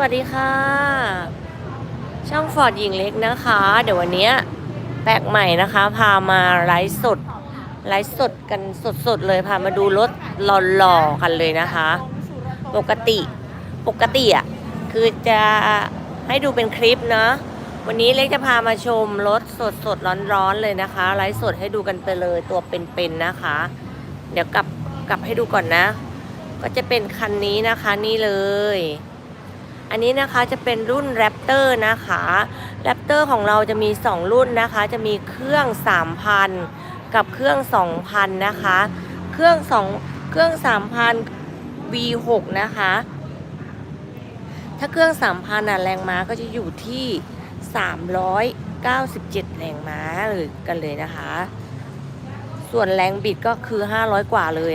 วัสดีค่ะ ช่องฟอร์ดหญิงเล็กนะคะ เดี๋ยววันนี้แปลกใหม่นะคะ พามาไลฟ์สด ไลฟ์สดกันสดๆเลย พามาดูรถหล่อๆกันเลยนะคะ ปกติ ปกติอะ คือจะให้ดูเป็นคลิปเนาะวันนี้เล็กจะพามาชมรถสดสดๆร้อนๆเลยนะคะ ไลฟ์สดให้ดูกันไปเลยตัวเป็นๆนะคะ เดี๋ยวกลับกลับให้ดูก่อนนะ ก็จะเป็นคันนี้นะคะนี่เลย อันนี้นะคะจะเป็นรุ่น Raptor นะคะ Raptor ของเราจะมี 2 รุ่นนะคะ จะมีเครื่อง 3,000 กับเครื่อง 2,000 นะคะ เครื่อง2เครื่อง 3,000 V6 นะคะ ถ้าเครื่อง 3,000อะแรงม้าก็จะอยู่ที่ 397 แรงม้าเลยกันเลยนะคะ ส่วนแรงบิดก็คือ 500 กว่าเลย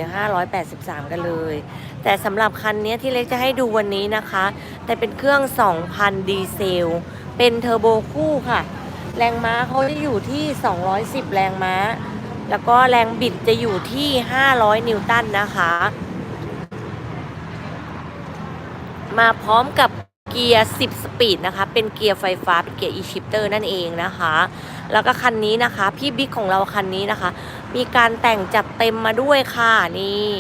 583 กันเลย แต่สำหรับคันนี้ที่เล็กจะให้ดูวันนี้นะคะ แต่เป็นเครื่อง 2,000 ดีเซล เป็นเทอร์โบคู่ค่ะ แรงม้าเขาจะอยู่ที่ 210 แรงม้า แล้วก็แรงบิดจะอยู่ที่ 500 นิวตันนะคะ มาพร้อมกับเกียร์ 10 สปีดนะคะ เป็นเกียร์ไฟฟ้า เป็นเกียร์ e-shifter นั่นเองนะคะ แล้วก็คันนี้นะคะ พี่บิ๊กของเราคันนี้นะคะ มีการแต่งจัดเต็มมาด้วยค่ะ นี่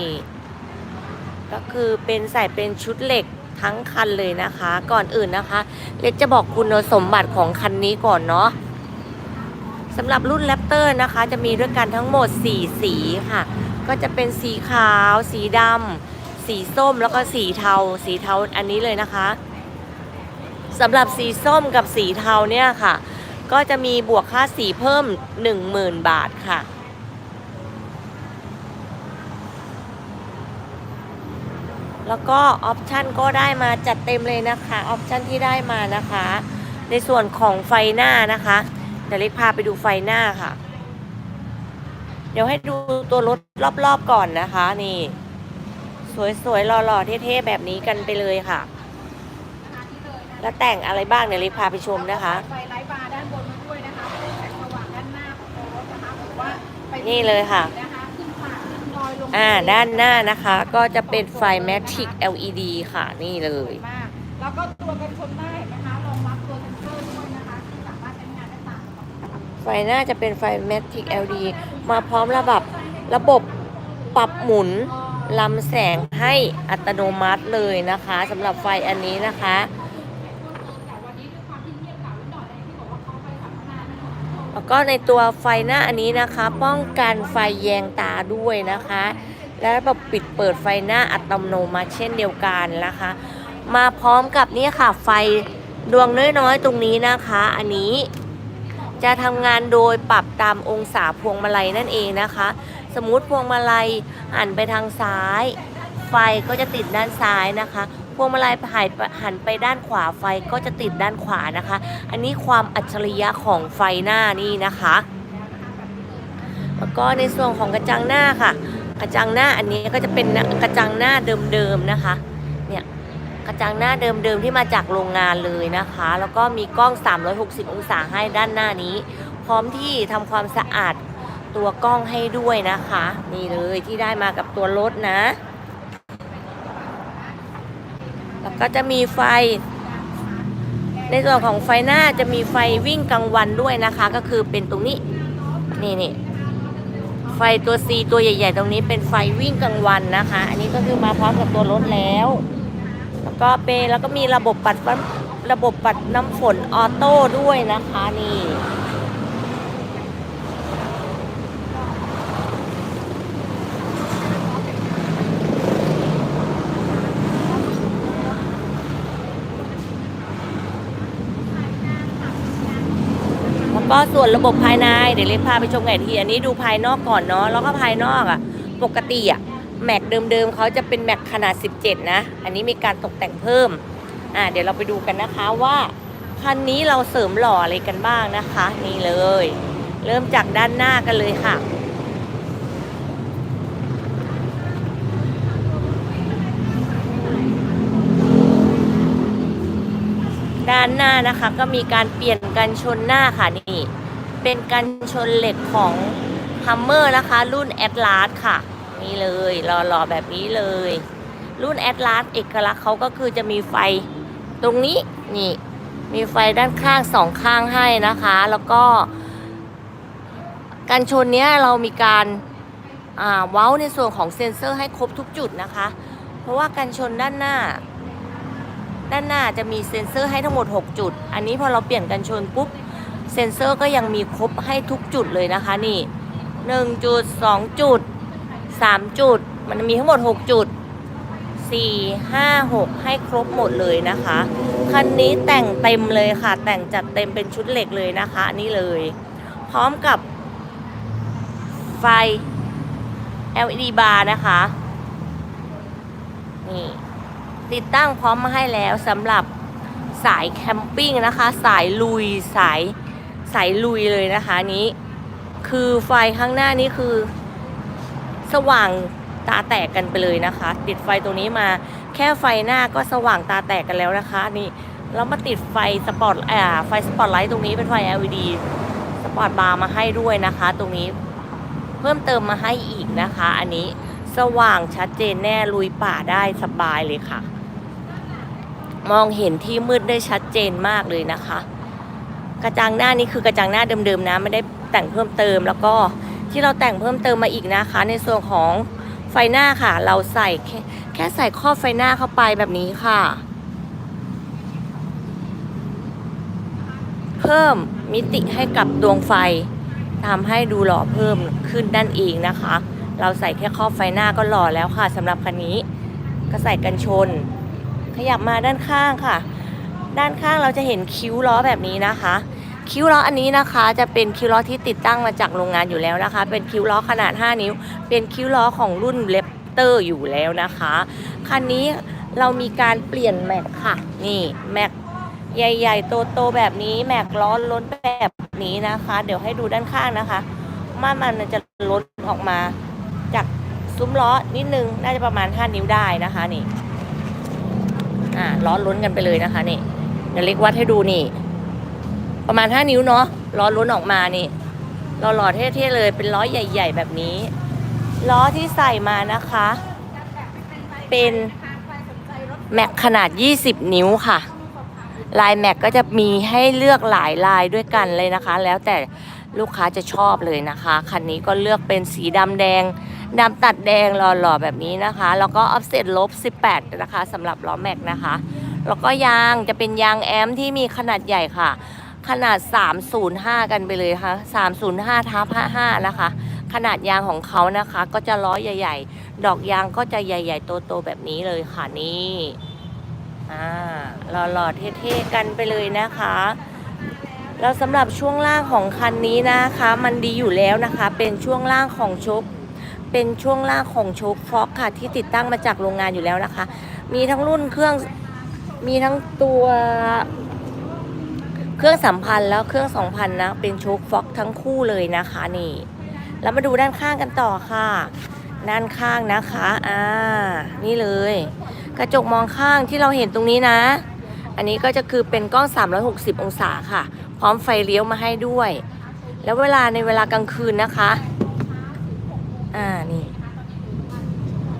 ก็คือเป็นใส่เป็นชุดเหล็กทั้งคันเลยนะคะ ก่อนอื่นนะคะ เล็กจะบอกคุณสมบัติของคันนี้ก่อนเนาะสำหรับรุ่นแรปเตอร์นะคะ จะมีด้วยกันทั้งหมด 4 สีค่ะ ก็จะเป็นสีขาว สีดำสีส้มแล้วก็สีเทา สีเทาอันนี้เลยนะคะสำหรับสีส้มกับสีเทาเนี่ยค่ะ ก็จะมีบวกค่าสีเพิ่ม 10,000 บาทค่ะ แล้วก็ออปชันก็ได้มาจัดเต็มเลยนะคะออปชันที่ได้มานะคะ ในส่วนของไฟหน้านะคะ เดี๋ยวเล็กพาไปดูไฟหน้าค่ะ เดี๋ยวให้ดูตัวรถรอบๆก่อนนะคะ นี่ สวยๆหล่อๆเท่ๆแบบนี้กันไปเลยค่ะ แล้วแต่งอะไรบ้างเดี๋ยวเล็กพาไปชมนะคะไฟไลท์บาร์ด้านบนมาด้วยนะคะเป็นแสงสว่างด้านหน้าของตัวรถนะคะหรือว่าไปนี่เลยค่ะ อยลงอ่าด้านหน้านะคะก็จะเป็นไฟ Matic LED ค่ะนี่เลย มากแล้วก็ตัวกันชนหน้าเห็นไหมคะรองรับตัวเซนเซอร์ด้วยนะคะที่สามารถใช้งานได้ตามปกติไฟหน้าจะเป็นไฟ Matic LED มาพร้อมระบบระบบปรับหมุนลำแสงให้อัตโนมัติเลยนะคะสำหรับไฟอันนี้นะคะ แล้วก็ในตัวไฟหน้าอันนี้นะคะ ป้องกันไฟแยงตาด้วยนะคะ และระบบปิดเปิดไฟหน้าอัตโนมัติเช่นเดียวกันนะคะ มาพร้อมกับนี่ค่ะไฟดวงน้อยๆตรงนี้นะคะ อันนี้จะทำงานโดยปรับตามองศาพวงมาลัยนั่นเองนะคะ สมมติพวงมาลัยหันไปทางซ้าย ไฟก็จะติดด้านซ้ายนะคะ พวงมาลัยหันไปหันไปด้านขวาไฟก็จะติดด้านขวานะคะ อันนี้ความอัจฉริยะของไฟหน้านี่นะคะ แล้วก็ในส่วนของกระจังหน้าค่ะ กระจังหน้าอันนี้ก็จะเป็นกระจังหน้าเดิมๆนะคะ เนี่ยกระจังหน้าเดิมๆที่มาจากโรงงานเลยนะคะ แล้วก็มีกล้อง 360 องศาให้ด้านหน้านี้ พร้อมที่ทำความสะอาดตัวกล้องให้ด้วยนะคะ นี่เลยที่ได้มากับตัวรถนะ แล้ว ก็จะมีไฟ ในส่วนของไฟหน้าจะมีไฟวิ่งกลางวันด้วยนะคะ ก็คือเป็นตรงนี้นี่นี่ไฟตัว C ตัวใหญ่ ๆ ตรงนี้เป็นไฟวิ่งกลางวันนะคะ อันนี้ก็คือมาพร้อมกับตัวรถแล้ว แล้วก็เป็นแล้วก็มีระบบปัดระบบปัดน้ำฝนออโต้ด้วยนะคะนี่ ก็ส่วนระบบภายในเดี๋ยวเล็กพาไปชมไงทีอันนี้ดูภายนอกก่อนเนาะแล้วก็ภายนอกอะ่ะ ปกติอะ่ะแม็กเดิมๆเขาจะเป็นแม็กขนาด 17 นะ อันนี้มีการตกแต่งเพิ่มอ่าเดี๋ยวเราไปดูกันนะคะว่าคันนี้เราเสริมหล่ออะไรกันบ้างนะคะ นี่เลย เริ่มจากด้านหน้ากันเลยค่ะ ด้านหน้านะคะ ก็มีการเปลี่ยนกันชนหน้าค่ะนี่ เป็นกันชนเหล็กของ Hummer นะคะ รุ่น Atlas ค่ะ นี่เลยหล่อๆแบบนี้เลย รุ่น Atlas เอกลักษณ์เขาก็คือจะมีไฟตรงนี้นี่ มีไฟด้านข้างสองข้างให้นะคะ แล้วก็กันชนเนี้ยเรามีการอ่าเว้าในส่วนของเซ็นเซอร์ให้ครบทุกจุดนะคะ เพราะว่ากันชนด้านหน้า ด้านหน้าจะมีเซ็นเซอร์ให้ทั้งหมด 6 จุด อันนี้พอเราเปลี่ยนกันชนปุ๊บเซ็นเซอร์ก็ยังมีครบให้ทุกจุดเลยนะคะนี่1จุด2จุด3จุด มันมีทั้งหมด 6 จุด 4 5 6 ให้ครบหมดเลยนะคะคันนี้แต่งเต็มเลยค่ะ แต่งจัดเต็มเป็นชุดเหล็กเลยนะคะนนี่เลย พร้อมกับไฟ LED bar นะคะ นี่ ติดตั้งพร้อมมาให้แล้วสำหรับสายแคมปิ้งนะคะ สายลุยสายสายลุยเลยนะคะนี้ คือไฟข้างหน้านี้คือ สว่างตาแตกกันไปเลยนะคะ ติดไฟตรงนี้มาแค่ไฟหน้าก็สว่างตาแตกกันแล้วนะคะ นี่แล้วมาติดไฟสปอตอ่าไฟสปอตไลท์ตรงนี้เป็นไฟ LED สปอตบาร์มาให้ด้วยนะคะ ตรงนี้เพิ่มเติมมาให้อีกนะคะ อันนี้สว่างชัดเจนแน่ลุยป่าได้สบายเลยค่ะ มองเห็นที่มืดได้ชัดเจนมากเลยนะคะ กระจังหน้านี่คือกระจังหน้าเดิมๆนะไม่ได้แต่งเพิ่มเติมแล้วก็ที่เราแต่งเพิ่มเติมมาอีกนะคะ ในส่วนของไฟหน้าค่ะ เราใส่แค่แค่ใส่ข้อบไฟหน้าเข้าไปแบบนี้ค่ะ เพิ่มมิติให้กับดวงไฟทำให้ดูหล่อเพิ่มขึ้นนั่นเองนะคะ เราใส่แค่ข้อบไฟหน้าก็หล่อแล้วค่ะสำหรับคันนี้ก็ใส่กันชน ขยับมาด้านข้างค่ะ ด้านข้างเราจะเห็นคิ้วล้อแบบนี้นะคะ คิ้วล้ออันนี้นะคะ จะเป็นคิ้วล้อที่ติดตั้งมาจากโรงงานอยู่แล้วนะคะ เป็นคิ้วล้อขนาด 5 นิ้ว เป็นคิ้วล้อของรุ่นเลปเตอร์อยู่แล้วนะคะ คันนี้เรามีการเปลี่ยนแม็กค่ะ นี่แม็กใหญ่ๆโตๆแบบนี้แม็กล้อล้นแบบนี้นะคะ เดี๋ยวให้ดูด้านข้างนะคะว่ามันจะล้นออกมาจากซุ้มล้อนิดนึง น่าจะประมาณ 5 นิ้วได้นะคะนี่ อ่าล้อล้นกันไปเลยนะคะนี่เดี๋ยวเล็กวัดให้ดูนี่ ประมาณ5นิ้วเนาะล้อล้นออกมานี่ล้อหล่อเท่ๆเลยเป็นล้อใหญ่ ๆ แบบนี้ล้อที่ใส่มานะคะ เป็นแม็กขนาด 20 นิ้วค่ะ ลายแม็กก็จะมีให้เลือกหลายลายด้วยกันเลยนะคะ แล้วแต่ลูกค้าจะชอบเลยนะคะ คันนี้ก็เลือกเป็นสีดำแดง ดำตัดแดงหล่อๆแบบนี้นะคะ แล้วก็ออฟเซ็ตลบ 18 นะคะสำหรับล้อแม็กนะคะ แล้วก็ยางจะเป็นยางแอมที่มีขนาดใหญ่ค่ะ ขนาด 305 กันไปเลยค่ะ 305ทับ55 นะคะ ขนาดยางของเขานะคะก็จะล้อใหญ่ ๆ ดอกยางก็จะใหญ่ ๆ โตๆแบบนี้เลยค่ะนี่อ่าหล่อๆเท่ๆกันไปเลยนะคะแล้วสำหรับช่วงล่างของคันนี้นะคะ มันดีอยู่แล้วนะคะ เป็นช่วงล่างของโชค เป็นช่วงล่างของโชคฟ็อกค่ะ ที่ติดตั้งมาจากโรงงานอยู่แล้วนะคะ มีทั้งรุ่นเครื่องมีทั้งตัวเครื่องสัมพันธ์แล้วเครื่องสองพันนะ เป็นโชคฟ็อกทั้งคู่เลยนะคะนี่ แล้วมาดูด้านข้างกันต่อค่ะ ด้านข้างนะคะอ่านี่เลย กระจกมองข้างที่เราเห็นตรงนี้นะ อันนี้ก็จะคือเป็นกล้อง 360 องศาค่ะ พร้อมไฟเลี้ยวมาให้ด้วย แล้วเวลาในเวลากลางคืนนะคะ อ่านี่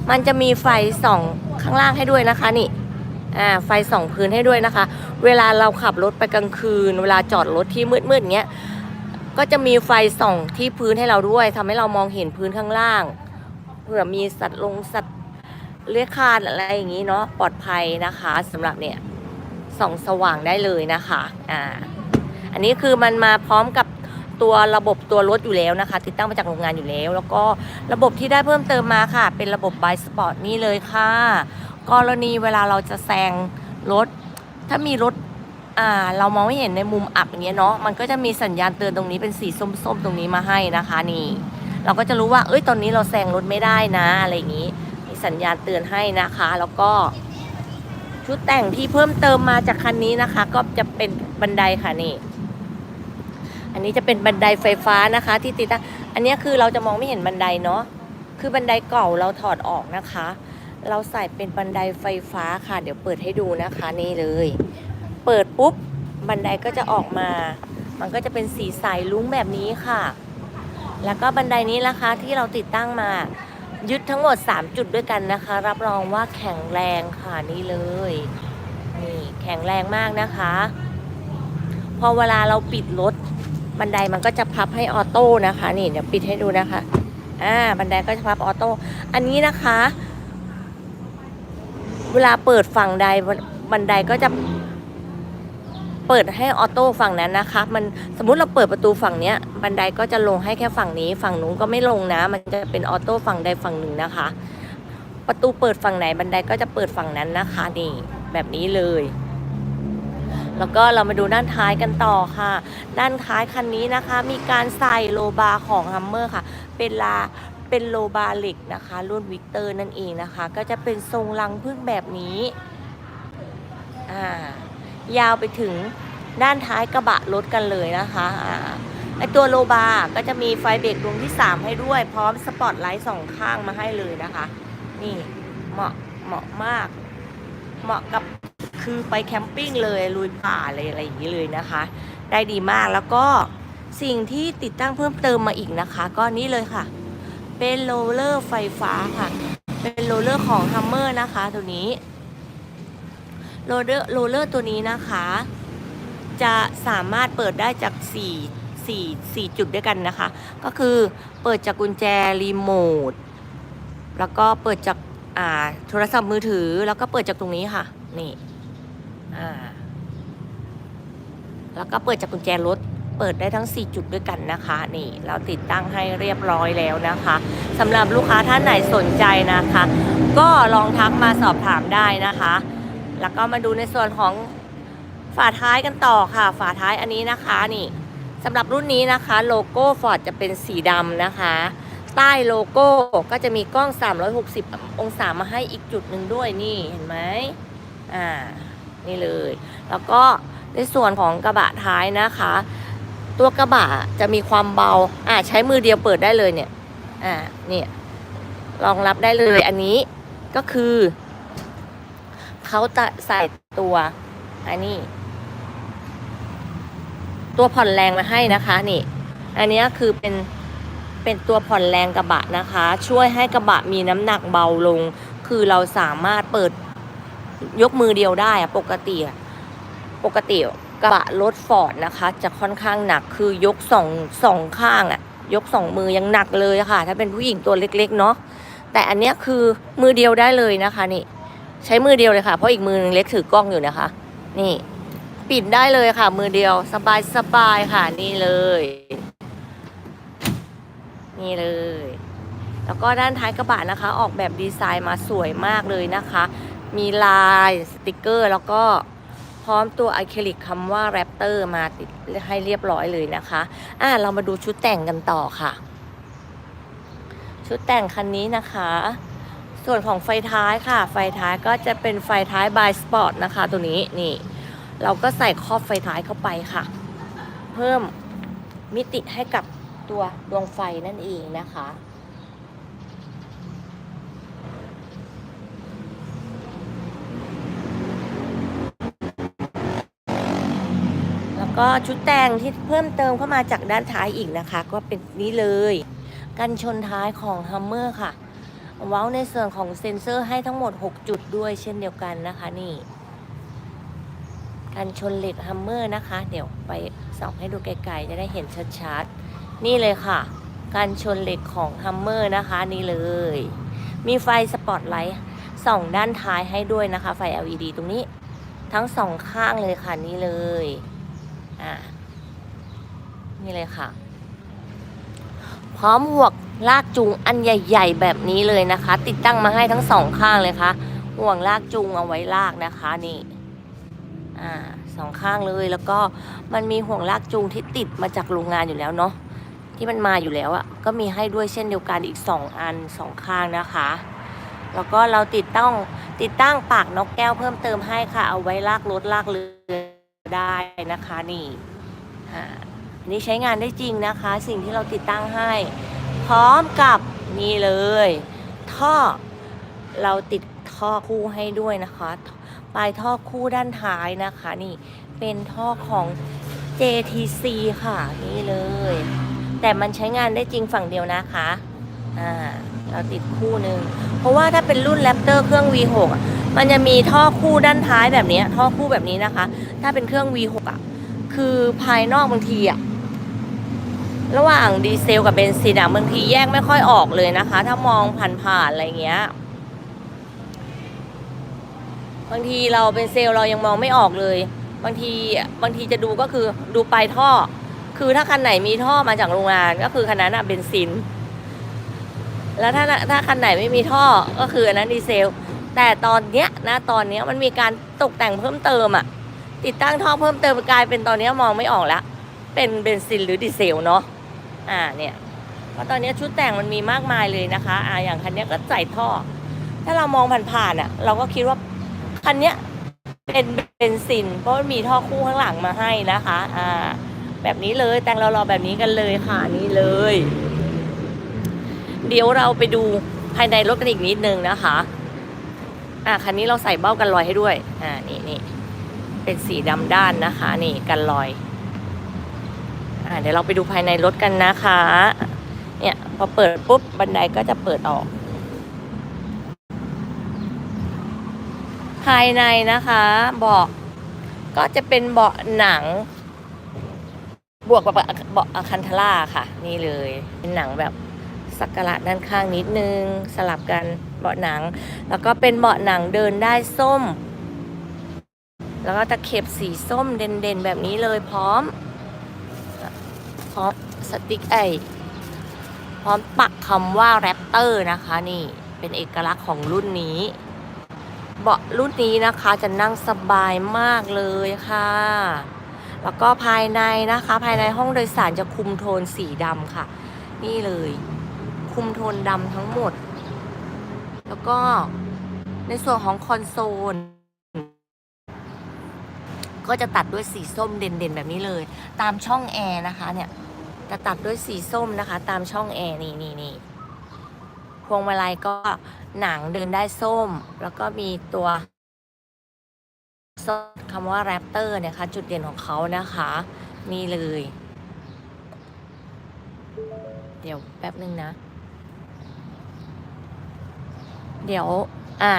มันจะมีไฟส่องข้างล่างให้ด้วยนะคะนี่อ่าไฟส่องพื้นให้ด้วยนะคะ เวลาเราขับรถไปกลางคืน เวลาจอดรถที่มืดๆเงี้ยก็จะมีไฟส่องที่พื้นให้เราด้วยทำให้เรามองเห็นพื้นข้างล่างเผื่อมีสัตว์ลงสัตว์เลื้อยคลานอะไรอย่างนี้เนาะปลอดภัยนะคะสำหรับเนี่ยส่องสว่างได้เลยนะคะอ่าอันนี้คือมันมาพร้อมกับ ตัวระบบตัวรถอยู่แล้วนะคะ ติดตั้งมาจากโรงงานอยู่แล้ว แล้วก็ระบบที่ได้เพิ่มเติมมาค่ะ เป็นระบบ b บสปอร์ตนี่เลยค่ะ กรณีเวลาเราจะแซงรถ ถ้ามีรถอ่าเรามองไม่เห็นในมุมอับอย่างเงี้ยเนาะมันก็จะมีสัญญาณเตือนตรงนี้เป็นสีส้มๆ ตรงนี้มาให้นะคะนี่ เราก็จะรู้ว่าเอ้ยตอนนี้เราแซงรถไม่ได้นะอะไรอย่างนี้ มีสัญญาณเตือนให้นะคะ แล้วก็ชุดแต่งที่เพิ่มเติมมาจากคันนี้นะคะ ก็จะเป็นบันไดค่ะนี่ อันนี้จะเป็นบันไดไฟฟ้านะคะ ที่ติดตั้งอันนี้คือเราจะมองไม่เห็นบันไดเนาะคือบันไดเก่าเราถอดออกนะคะ เราใส่เป็นบันไดไฟฟ้าค่ะ เดี๋ยวเปิดให้ดูนะคะนี่เลย เปิดปุ๊บบันไดก็จะออกมา มันก็จะเป็นสีใสลุ้งแบบนี้ค่ะ แล้วก็บันไดนี้นะคะที่เราติดตั้งมา ยึดทั้งหมด 3 จุดด้วยกันนะคะ รับรองว่าแข็งแรงค่ะนี่เลยนี่แข็งแรงมากนะคะ พอเวลาเราปิดรถ บันไดมันก็จะพับให้ออโต้นะคะ นี่เดี๋ยวปิดให้ดูนะคะ อ่า บันไดก็จะพับออโต้ อันนี้นะคะ เวลาเปิดฝั่งใดบันไดก็จะเปิดให้ออโต้ฝั่งนั้นนะคะมันสมมุติเราเปิดประตูฝั่งเนี้ย บันไดก็จะลงให้แค่ฝั่งนี้ ฝั่งนู้นก็ไม่ลงนะ มันจะเป็นออโต้ฝั่งใดฝั่งหนึ่งนะคะ ประตูเปิดฝั่งไหนบันไดก็จะเปิดฝั่งนั้นนะคะ นี่แบบนี้เลย แล้วก็เรามาดูด้านท้ายกันต่อค่ะ ด้านท้ายคันนี้นะคะ มีการใส่โลบาร์ของฮัมเมอร์ค่ะ เป็นลาเป็นโลบาร์เหล็กนะคะ รุ่นวิกเตอร์นั่นเองนะคะ ก็จะเป็นทรงลังพึ่งแบบนี้อ่ายาวไปถึงด้านท้ายกระบะรถกันเลยนะคะอ่าไอตัวโลบาร์ก็จะมีไฟเบรกดวงที่ 3 ให้ด้วย พร้อมสปอตไลท์สองข้างมาให้เลยนะคะ นี่เหมาะเหมาะมาก เหมาะกับ คือไปแคมปิ้งเลยลุยป่าเลยอะไรอย่างนี้เลยนะคะ ได้ดีมากแล้วก็สิ่งที่ติดตั้งเพิ่มเติมมาอีกนะคะ ก็นี่เลยค่ะ เป็นโรลเลอร์ไฟฟ้าค่ะ เป็นโรลเลอร์ของ Hummer นะคะ ตัวนี้โรลเลอร์โรลเลอร์ตัวนี้นะคะ จะสามารถเปิดได้จาก 4 4 4 จุดด้วยกันนะคะ ก็คือเปิดจากกุญแจรีโมทแล้วก็เปิดจากโทรศัพท์มือถือแล้วก็เปิดจากตรงนี้ค่ะ นี่ อ่า แล้วก็เปิดจากกุญแจรถ เปิดได้ทั้ง 4 จุดด้วยกันนะคะ นี่ เราติดตั้งให้เรียบร้อยแล้วนะคะสำหรับลูกค้าท่านไหนสนใจนะคะ ก็ลองทักมาสอบถามได้นะคะ แล้วก็มาดูในส่วนของฝาท้ายกันต่อค่ะ ฝาท้ายอันนี้นะคะนี่สำหรับรุ่นนี้นะคะ โลโก้ฟอร์ดจะเป็นสีดำนะคะ ใต้โลโก้ก็จะมีกล้อง 360 องศามาให้อีกจุดหนึ่งด้วยนี่เห็นไหมอ่า นี่เลย แล้วก็ในส่วนของกระบะท้ายนะคะ ตัวกระบะจะมีความเบาอ่าใช้มือเดียวเปิดได้เลยเนี่ยอ่าเนี่ยรองรับได้เลยอันนี้ก็คือเขาจะใส่ตัวอันนี้ ตัวผ่อนแรงมาให้นะคะนี่ อันนี้คือเป็นเป็นตัวผ่อนแรงกระบะนะคะ ช่วยให้กระบะมีน้ำหนักเบาลง คือเราสามารถเปิด ยกมือเดียวได้อะปกติอะปกติกระบะรถฟอร์ดนะคะ จะค่อนข้างหนักคือยกสองสองข้างอะยกสองมือยังหนักเลยค่ะ ถ้าเป็นผู้หญิงตัวเล็กๆเนาะแต่อันเนี้ยคือมือเดียวได้เลยนะคะนี่ ใช้มือเดียวเลยค่ะ เพราะอีกมือนึงเล็กถือกล้องอยู่นะคะ นี่ ปิดได้เลยค่ะ มือเดียวสบายสบายค่ะนี่เลย นี่เลย แล้วก็ด้านท้ายกระบะนะคะ ออกแบบดีไซน์มาสวยมากเลยนะคะ มีลายสติกเกอร์ แล้วก็พร้อมตัวอะคริลิกคำว่าแรปเตอร์มาติดให้เรียบร้อยเลยนะคะ อะเรามาดูชุดแต่งกันต่อค่ะ ชุดแต่งคันนี้นะคะ ส่วนของไฟท้ายค่ะ ไฟท้ายก็จะเป็นไฟท้ายบายสปอร์ตนะคะ ตัวนี้นี่ เราก็ใส่ครอบไฟท้ายเข้าไปค่ะ เพิ่มมิติให้กับตัวดวงไฟนั่นเองนะคะ ก็ชุดแต่งที่เพิ่มเติมเข้ามาจากด้านท้ายอีกนะคะ ก็เป็นนี้เลย กันชนท้ายของ Hummer ค่ะ เว้าในส่วนของเซ็นเซอร์ให้ทั้งหมด 6 จุดด้วยเช่นเดียวกันนะคะนี่กันชนเหล็ก Hummer นะคะ เดี๋ยวไปส่องให้ดูไกลๆ จะได้เห็นชัดๆ นี่เลยค่ะกันชนเหล็กของ Hummer นะคะนี่เลย มีไฟสปอตไลท์ส่องด้านท้ายให้ด้วยนะคะ ไฟ LED ตรงนี้ ทั้งสองข้างเลยค่ะนี่เลย อ่านี่เลยค่ะ พร้อมหวกลากจูงอันใหญ่ ๆ แบบนี้เลยนะคะ ติดตั้งมาให้ทั้งสองข้างเลยค่ะห่วงลากจูงเอาไว้ลากนะคะนี่อ่าสองข้างเลยแล้วก็มันมีห่วงลากจูงที่ติดมาจากโรงงานอยู่แล้วเนาะที่มันมาอยู่แล้วอะ่ะก็มีให้ด้วยเช่นเดียวกันอีก 2 อันสองข้างนะคะ แล้วก็เราติดตั้งติดตั้งปากนกแก้วเพิ่มเติมให้ค่ะ เอาไว้ลากรถลากเรือ ได้นะคะนี่อันนี่ใช้งานได้จริงนะคะ สิ่งที่เราติดตั้งให้ พร้อมกับนี่เลย ท่อเราติดท่อคู่ให้ด้วยนะคะปลายท่อคู่ด้านท้ายนะคะนี่เป็นท่อของ JTC ค่ะนี่เลย แต่มันใช้งานได้จริงฝั่งเดียวนะคะอ่า เราติดคู่หนึ่งเพราะว่าถ้าเป็นรุ่น Raptor เครื่อง V6 มันจะมีท่อคู่ด้านท้ายแบบนี้ท่อคู่แบบนี้นะคะ ถ้าเป็นเครื่อง V6 อะคือภายนอกบางทีอะระหว่างดีเซลกับเบนซินอะบางทีแยกไม่ค่อยออกเลยนะคะ ถ้ามองผ่านๆอะไรเงี้ยบางทีเราเป็นเซลเรายังมองไม่ออกเลย บางทีบางทีจะดูก็คือดูปลายท่อ คือถ้าคันไหนมีท่อมาจากโรงงานก็คือคันนั้นอะเบนซิน แล้วถ้าถ้าคันไหนไม่มีท่อก็คืออันนั้นดีเซล แต่ตอนเนี้ยนะตอนเนี้ยมันมีการตกแต่งเพิ่มเติมอะติดตั้งท่อเพิ่มเติมกลายเป็นตอนเนี้ยมองไม่ออกแล้วเป็นเบนซินหรือดีเซลเนาะอ่าเนี่ยเพราะตอนเนี้ยชุดแต่งมันมีมากมายเลยนะคะอ่าอย่างคันเนี้ยก็ใส่ท่อ ถ้าเรามองผ่านๆอะเราก็คิดว่าคันเนี้ยเป็นเบนซิน เพราะมันมีท่อคู่ข้างหลังมาให้นะคะ อ่า แบบนี้เลยแต่งเราๆแบบนี้กันเลยค่ะนี่เลย เดี๋ยวเราไปดูภายในรถกันอีกนิดนึงนะคะ อะคันนี้เราใส่เบ้ากันรอยให้ด้วย อ่านี่นี่เป็นสีดำด้านนะคะ นี่กันรอย อ่าเดี๋ยวเราไปดูภายในรถกันนะคะ เนี่ยพอเปิดปุ๊บบันไดก็จะเปิดออก ภายในนะคะเบาะก็จะเป็นเบาะหนัง บวกกับเบาะอะคันทล่าค่ะ นี่เลย เป็นหนังแบบ สักการะด้านข้างนิดนึง สลับกันเบาะหนัง แล้วก็เป็นเบาะหนังเดินได้ส้ม แล้วก็ตะเข็บสีส้มเด่นๆ แบบนี้เลยพร้อม พร้อมสติ๊กไอพร้อมปักคำว่าแรปเตอร์นะคะนี่เป็นเอกลักษณ์ของรุ่นนี้เบาะรุ่นนี้นะคะจะนั่งสบายมากเลยค่ะ แล้วก็ภายในนะคะ ภายในห้องโดยสารจะคุมโทนสีดำค่ะ นี่เลย คุมโทนดำทั้งหมด แล้วก็ในส่วนของคอนโซล ก็จะตัดด้วยสีส้มเด่นๆแบบนี้เลย ตามช่องแอร์นะคะเนี่ยจะตัดด้วยสีส้มนะคะ ตามช่องแอร์นี่นี่นี่พวงมาลัยก็หนังเดินได้ส้ม แล้วก็มีตัวคำว่าแรปเตอร์เนี่ยค่ะจุดเด่นของเขานะคะ นี่เลย เดี๋ยวแป๊บนึงนะ เดี๋ยว อ่า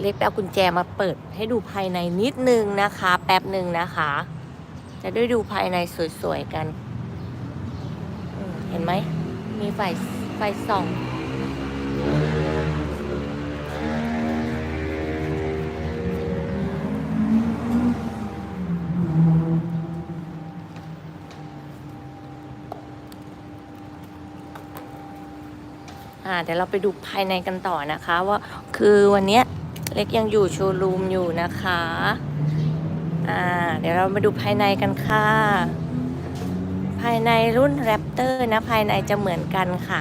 เล็กไปเอากุญแจมาเปิดให้ดูภายในนิดนึงนะคะ แป๊บหนึ่งนะคะ จะได้ดูภายในสวยๆกันเห็นไหม มีไฟไฟส่อง เดี๋ยวเราไปดูภายในกันต่อนะคะ ว่าคือวันนี้เล็กยังอยู่โชว์รูมอยู่นะคะอ่าเดี๋ยวเรามาดูภายในกันค่ะ ภายในรุ่นแรปเตอร์นะภายในจะเหมือนกันค่ะ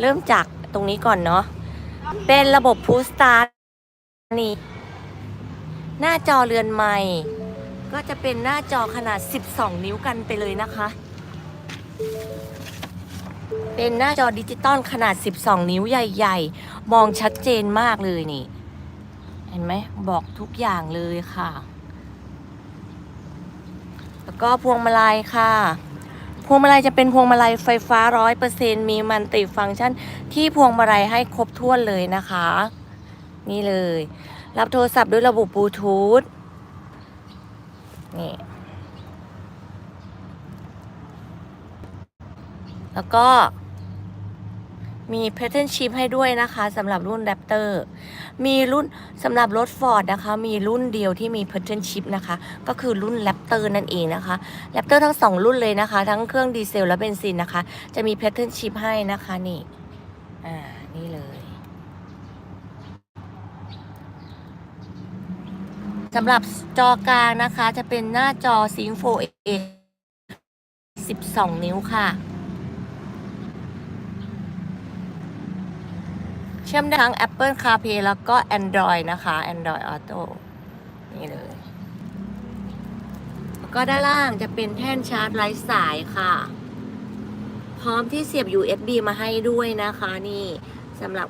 เริ่มจากตรงนี้ก่อนเนาะ เป็นระบบพูสตาร์นี่ หน้าจอเรือนใหม่ ก็จะเป็นหน้าจอขนาด 12 นิ้วกันไปเลยนะคะ เป็นหน้าจอดิจิตอลขนาด 12 นิ้วใหญ่ ๆ มองชัดเจนมากเลยนี่ เห็นไหมบอกทุกอย่างเลยค่ะ แล้วก็พวงมาลัยค่ะพวงมาลัยจะเป็นพวงมาลัยไฟฟ้า100%มีมันติฟังก์ชันที่พวงมาลัยให้ครบถ้วนเลยนะคะ นี่เลย รับโทรศัพท์ด้วยระบบบลูทูธ นี่ แล้วก็มี Pattern Chip ให้ด้วยนะคะสำหรับรุ่น Raptor มีรุ่นสำหรับรถ Ford นะคะ มีรุ่นเดียวที่มี Pattern Chip นะคะ ก็คือรุ่น Raptor นั่นเองนะคะ Raptor ทั้งสองรุ่นเลยนะคะ ทั้งเครื่องดีเซลและเบนซินนะคะ จะมี Pattern Chip ให้นะคะนี่อ่า นี่เลย สำหรับจอกลางนะคะ จะเป็นหน้าจอ Sync 4A 12นิ้วค่ะ เชื่อมได้ทั้ง Apple CarPlay แล้วก็ Android นะคะ Android Auto นี่เลย ก็ด้านล่างจะเป็นแท่นชาร์จไร้สายค่ะ พร้อมที่เสียบ USB มาให้ด้วยนะคะ นี่สำหรับ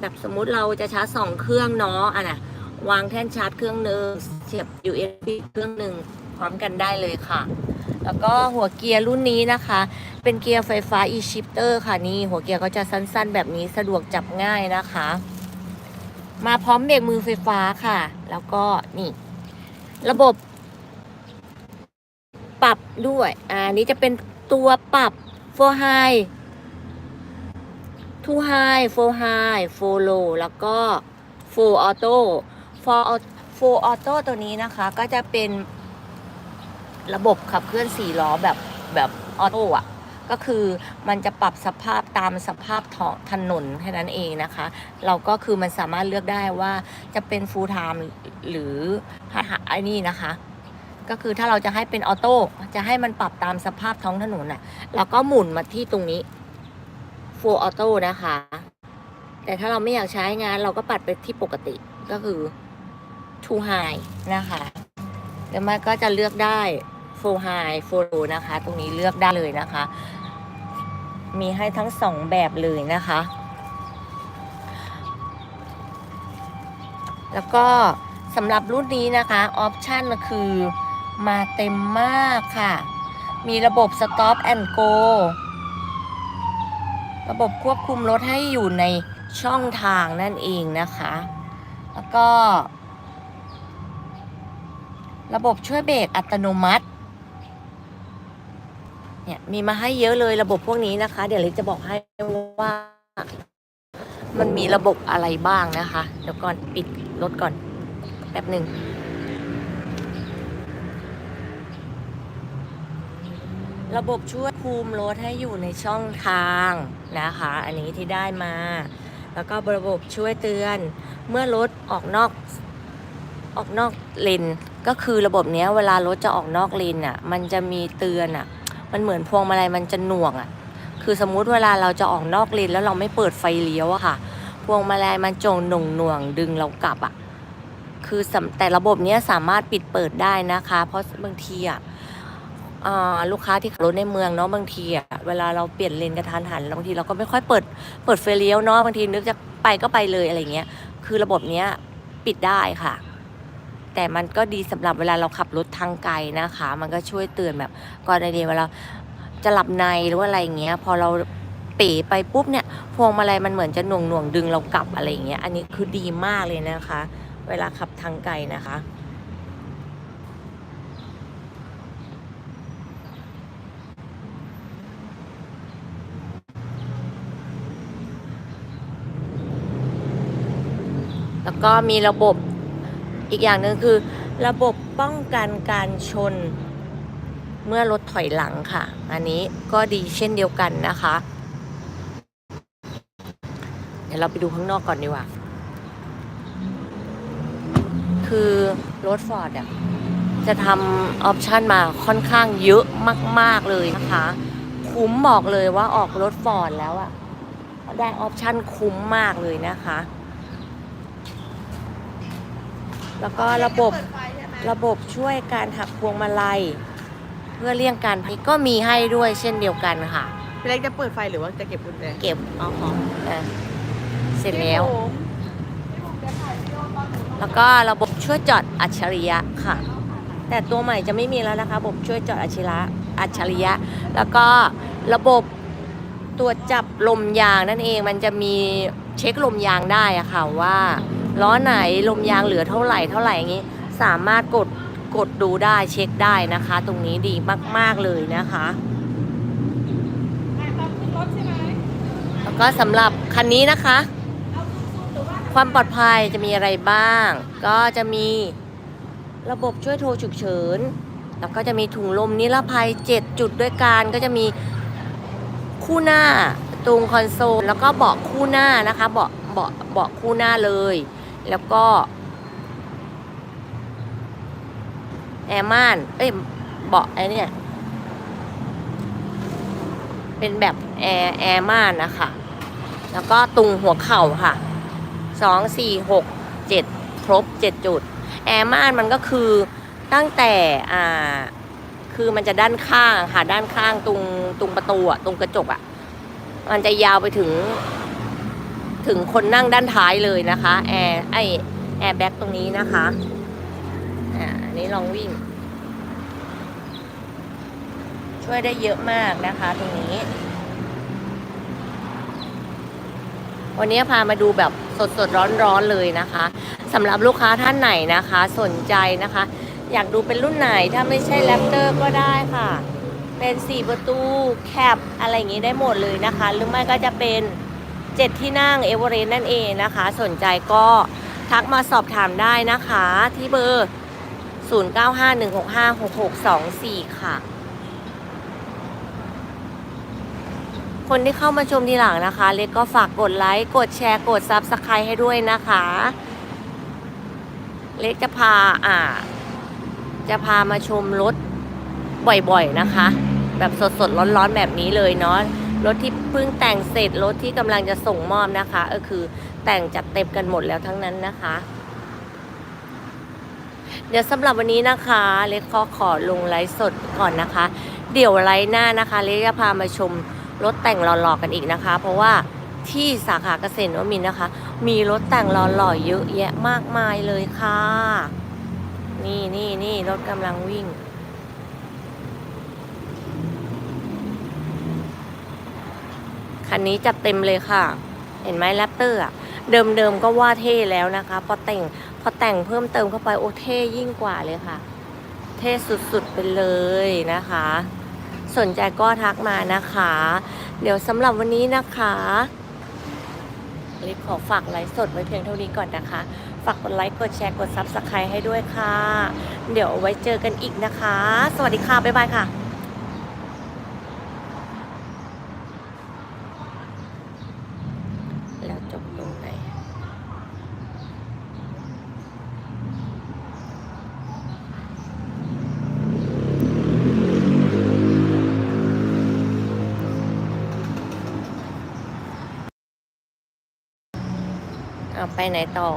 แบบสมมุติเราจะชาร์จสองเครื่องเนาะอะนะ วางแท่นชาร์จเครื่องหนึ่งเสียบ USB เครื่องหนึ่งพร้อมกันได้เลยค่ะ แล้วก็หัวเกียร์รุ่นนี้นะคะ เป็นเกียร์ไฟฟ้า e-shifter ค่ะนี่หัวเกียร์ก็จะสั้นๆ แบบนี้สะดวกจับง่ายนะคะ มาพร้อมเบรกมือไฟฟ้าค่ะ แล้วก็นี่ ระบบ ปรับด้วยอ่านี้จะเป็นตัวปรับ for high to high for high for low แล้วก็ for auto for au- for auto ตัวนี้นะคะก็จะเป็นระบบขับเคลื่อนสี่ล้อแบบแบบออโต้อะก็คือมันจะปรับสภาพตามสภาพท้องถนนแค่นั้นเองนะคะ เราก็คือมันสามารถเลือกได้ว่าจะเป็น full time หรือไอ้นี่นะคะ ก็คือถ้าเราจะให้เป็นออโต้จะให้มันปรับตามสภาพท้องถนนน่ะเราก็หมุนมาที่ตรงนี้ full auto นะคะ แต่ถ้าเราไม่อยากใช้งานเราก็ปัดไปที่ปกติก็คือ too high นะคะแล้วมันก็จะเลือกได้ full high full low นะคะ ตรงนี้เลือกได้เลยนะคะ มีให้ทั้งสองแบบเลยนะคะ แล้วก็สำหรับรุ่นนี้นะคะ ออปชันคือมาเต็มมากค่ะ มีระบบ stop and go ระบบควบคุมรถให้อยู่ในช่องทางนั่นเองนะคะ แล้วก็ ระบบช่วยเบรกอัตโนมัติ เนี่ยมีมาให้เยอะเลยระบบพวกนี้นะคะ เดี๋ยวเล็กจะบอกให้ว่า มันมีระบบอะไรบ้างนะคะ เดี๋ยวก่อนปิดรถก่อน แป๊บหนึ่งระบบช่วยคุมรถให้อยู่ในช่องทางนะคะ อันนี้ที่ได้มา แล้วก็ระบบช่วยเตือน เมื่อรถออกนอกออกนอกเลน ก็คือระบบเนี้ยเวลารถจะออกนอกเลนอะ มันจะมีเตือนอะ มันเหมือนพวงมาลัยมันจะหน่วงอะ คือสมมุติเวลาเราจะออกนอกเลนแล้วเราไม่เปิดไฟเลี้ยวอะค่ะ พวงมาลัยมันจงหน่วงหน่วงดึงเรากลับอะ คือแต่ระบบเนี้ยสามารถปิดเปิดได้นะคะ เพราะบางทีอะอ่าลูกค้าที่ขับรถในเมืองเนาะบางทีอะเวลาเราเปลี่ยนเลนกระทันหันบางทีเราก็ไม่ค่อยเปิดเปิดไฟเลี้ยวเนาะบางทีนึกจะไปก็ไปเลยอะไรเงี้ย คือระบบเนี้ยปิดได้ค่ะ แต่มันก็ดีสำหรับเวลาเราขับรถทางไกลนะคะ มันก็ช่วยเตือนแบบกรณีเวลาจะหลับในหรือว่าอะไรเงี้ย พอเราเป๋ไปปุ๊บเนี่ยพวงมาลัยมันเหมือนจะหน่วงหน่วงดึงเรากลับอะไรเงี้ย อันนี้คือดีมากเลยนะคะ เวลาขับทางไกลนะคะแล้วก็มีระบบ อีกอย่างหนึ่งคือ ระบบป้องกันการชน เมื่อรถถอยหลังค่ะ อันนี้ก็ดีเช่นเดียวกันนะคะ เดี๋ยวเราไปดูข้างนอกก่อนดีกว่า คือรถฟอร์ดอะจะทำออปชันมาค่อนข้างเยอะมาก ๆ เลยนะคะ คุ้มบอกเลยว่าออกรถฟอร์ดแล้วอะได้ออปชันคุ้มมากเลยนะคะ แล้วก็ระบบเปิดไฟใช่ไหมระบบช่วยการหักพวงมาลัย เพื่อเลี่ยงการพลิกก็มีให้ด้วยเช่นเดียวกันค่ะ พี่เล็กจะเปิดไฟหรือว่าจะเก็บกุญแจเก็บเอาของอะเสร็จแล้วพี่บุ๋มพี่บุ๋มจะถ่ายวิดีโอตอนหนูลงแล้วก็ระบบช่วยจอดอัจฉริยะค่ะ แต่ตัวใหม่จะไม่มีแล้วนะคะระบบช่วยจอดอัจฉริยะอัจฉริยะ แล้วก็ระบบตรวจจับลมยางนั่นเองมันจะมีเช็คลมยางได้อะค่ะว่า ล้อไหนลมยางเหลือเท่าไหร่เท่าไหร่อย่างนี้ สามารถกดกดดูได้เช็คได้นะคะ ตรงนี้ดีมาก ๆ เลยนะคะแล้วก็สำหรับคันนี้นะคะ ความปลอดภัยจะมีอะไรบ้าง ก็จะมีระบบช่วยโทรฉุกเฉิน แล้วก็จะมีถุงลมนิรภัย 7 จุดด้วยกันก็จะมีคู่หน้าตรงคอนโซลแล้วก็เบาะคู่หน้านะคะเบาะเบาะเบาะคู่หน้าเลย แล้วก็แอร์ม่าน เอ้ย เบาะไอ้นี่เป็นแบบแอร์แอร์ม่านนะคะ แล้วก็ตรงหัวเข่าค่ะสองสี่หกเจ็ดครบเจ็ดจุด แอร์ม่านมันก็คือตั้งแต่อ่าคือมันจะด้านข้างค่ะด้านข้างตรงตรงประตูอะตรงกระจกอะมันจะยาวไปถึง ถึงคนนั่งด้านท้ายเลยนะคะแอร์ไอแอร์แบ็กตรงนี้นะคะอ่าอันนี้ลองวิ่ง ช่วยได้เยอะมากนะคะตรงนี้ วันนี้พามาดูแบบสดๆร้อนๆเลยนะคะสำหรับลูกค้าท่านไหนนะคะ สนใจนะคะ อยากดูเป็นรุ่นไหนถ้าไม่ใช่แรปเตอร์ก็ได้ค่ะ เป็น4ประตูแคปอะไรอย่างนี้ได้หมดเลยนะคะ หรือไม่ก็จะเป็น 7 ที่นั่งเอเวอเรสต์นั่นเองนะคะ สนใจก็ทักมาสอบถามได้นะคะ ที่เบอร์ 0951656624 ค่ะ คนที่เข้ามาชมทีหลังนะคะ เล็กก็ฝากกดไลค์กดแชร์กด Subscribe ให้ด้วยนะคะ เล็กจะพาอ่า จะพามาชมรถบ่อยๆนะคะ แบบสดๆร้อนๆแบบนี้เลยเนาะ รถที่เพิ่งแต่งเสร็จรถที่กำลังจะส่งมอบนะคะ ก็คือแต่งจัดเต็มกันหมดแล้วทั้งนั้นนะคะ เดี๋ยวสำหรับวันนี้นะคะเล็กขอขอลงไลฟ์สดก่อนนะคะ เดี๋ยวไลฟ์หน้านะคะเล็กจะพามาชมรถแต่งหล่อๆกันอีกนะคะ เพราะว่าที่สาขาเกษตรวมินนะคะ มีรถแต่งหล่อๆเยอะแยะมากมายเลยค่ะ นี่นี่นี่รถกำลังวิ่ง คันนี้จัดเต็มเลยค่ะ เห็นไหมแรปเตอร์อะเดิมๆก็ว่าเท่แล้วนะคะ พอแต่งพอแต่งเพิ่มเติมเข้าไปโอ้เท่ยิ่งกว่าเลยค่ะ เท่สุดๆไปเลยนะคะ สนใจก็ทักมานะคะ เดี๋ยวสำหรับวันนี้นะคะล็กขอฝากไลฟ์สดไว้เพียงเท่านี้ก่อนนะคะ ฝากกดไลค์กดแชร์กด Subscribe ให้ด้วยค่ะ เดี๋ยวไว้เจอกันอีกนะคะ สวัสดีค่ะ บ๊ายบายค่ะ แล้วจบตรงไหน เอา ไปไหนต่อ